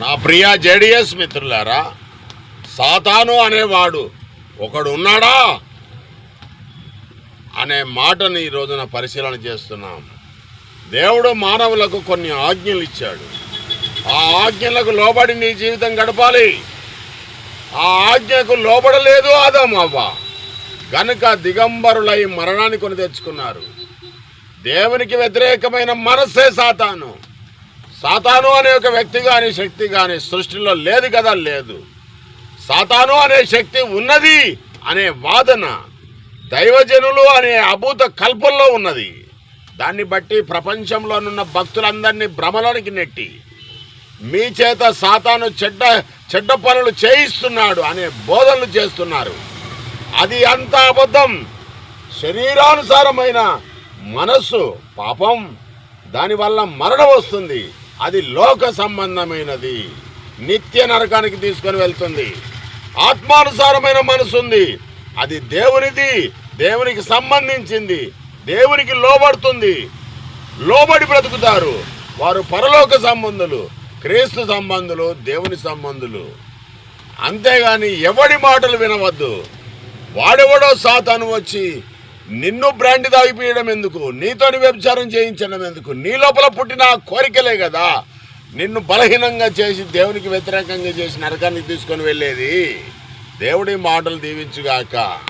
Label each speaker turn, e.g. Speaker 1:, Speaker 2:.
Speaker 1: నా ప్రియ జేడిఎస్ మిత్రులారా సాతాను అనేవాడు ఒకడు ఉన్నాడా అనే మాటని ఈ రోజున పరిశీలన చేస్తున్నాం. దేవుడు మానవులకు కొన్ని ఆజ్ఞలు ఇచ్చాడు. ఆ ఆజ్ఞలకు లోబడి నీ జీవితం గడపాలి. ఆ ఆజ్ఞకు లోబడలేదు ఆదామవ్వ గనుక దిగంబరులై మరణాన్ని కొని తెచ్చుకున్నారు. దేవునికి వ్యతిరేకమైన మనస్సే సాతాను. సాతాను అనే ఒక వ్యక్తి కానీ శక్తి కానీ సృష్టిలో లేదు కదా లేదు. సాతాను అనే శక్తి ఉన్నది అనే వాదన దైవజనులు అనే అభూత కల్పంలో ఉన్నది. దాన్ని బట్టి ప్రపంచంలోనున్న భక్తులందరినీ భ్రమలోనికి నెట్టి మీ చేత సాతాను చెడ్డ చెడ్డ పనులు చేయిస్తున్నాడు అనే బోధనలు చేస్తున్నారు. అది అంత అబద్ధం. శరీరానుసారమైన మనస్సు పాపం. దానివల్ల మరణం వస్తుంది. అది లోక సంబంధమైనది. నిత్య నరకానికి తీసుకొని వెళ్తుంది. ఆత్మానుసారమైన మనసు ఉంది. అది దేవునిది దేవునికి సంబంధించింది. దేవునికి లోబడుతుంది. లోబడి బ్రతుకుతారు. వారు పరలోక సంబంధులు క్రీస్తు సంబంధులు దేవుని సంబంధులు. అంతేగాని ఎవడి మాటలు వినవద్దు. వాడెవడో సాతాను వచ్చి నిన్ను బ్రాండ్ తాగిపోయడం ఎందుకు? నీతోని వ్యభిచారం చేయించడం ఎందుకు? నీ లోపల పుట్టిన కోరికలే కదా. నిన్ను బలహీనంగా చేసి దేవునికి వ్యతిరేకంగా చేసి నరకానికి తీసుకొని వెళ్ళేది దేవుడి మాటలు దీవించుగాక.